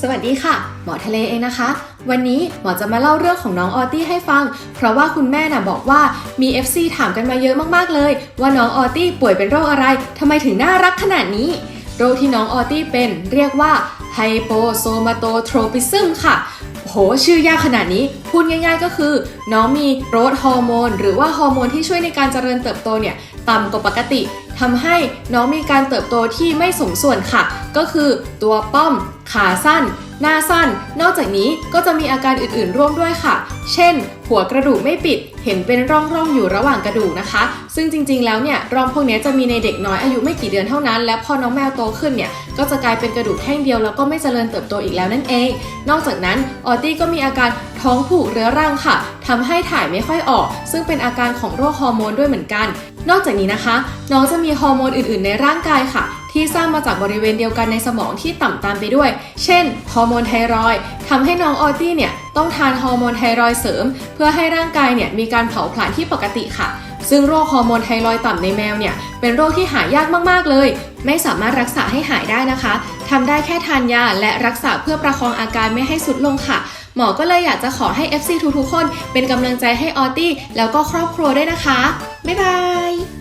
สวัสดีค่ะ หมอทะเลเองนะคะ วันนี้หมอจะมาเล่าเรื่องของน้องออตี้ให้ฟัง เพราะว่าคุณแม่น่ะบอกว่ามี FC ถามกันมาเยอะมากๆเลย ว่าน้องออตี้ป่วยเป็นโรคอะไรทำไมถึงน่ารักขนาดนี้ โรคที่น้องออตี้เป็นเรียกว่าไฮโปโซมาโตโทรปิซึมค่ะโหชื่อยากขนาดนี้ พูดง่ายๆก็คือ น้องมีโรทฮอร์โมน หรือว่าฮอร์โมนที่ช่วยในการเจริญเติบโตเนี่ย ต่ำกว่าปกติ ทำให้น้องมีการเติบโตที่ไม่สมส่วนค่ะ ก็คือตัวป้อมขาสั้น หน้าสั้น นอกจากนี้ก็จะมีอาการอื่นๆร่วมด้วยค่ะ เช่น หัวกระดูกไม่ปิด เห็นเป็นร่องๆอยู่ระหว่างกระดูกนะคะ ซึ่งจริงๆ แล้วเนี่ยร่องพวกนี้จะมีในเด็กน้อยอายุไม่กี่เดือนเท่านั้น และพอน้องแมวโตขึ้นเนี่ย ก็จะกลายเป็นกระดูกแท่งเดียวแล้วก็ไม่เจริญเติบโตอีกแล้วนั่นเอง นอกจากนั้นออตี้ก็มีอาการท้องผูกเรื้อรังค่ะทำให้ถ่ายไม่ค่อยออก ซึ่งเป็นอาการของโรคฮอร์โมนด้วยเหมือนกัน นอกจากนี้นะคะ น้องจะมีฮอร์โมนอื่น ๆ ในร่างกายค่ะ ที่สร้างมาจากบริเวณเดียวกันในสมองที่ต่ำตามไปด้วย เช่น ฮอร์โมนไทรอยทำให้น้องออตี้เนี่ยต้องทานฮอร์โมนไทรอยเสริม เพื่อให้ร่างกายเนี่ยมีการเผาผลาญที่ปกติค่ะ ซึ่งโรคฮอร์โมนไทรอยต่ำในแมวเนี่ยเป็นโรคที่หายากมากๆเลย ไม่สามารถรักษาให้หายได้นะคะทำได้แค่ทานยาและรักษาเพื่อประคองอาการไม่ให้สุดลงค่ะหมอก็เลยอยากจะขอให้ FC ทุกๆคน เป็นกำลังใจให้ออตี้แล้วก็ครอบครัวด้วยนะคะ บ๊ายบาย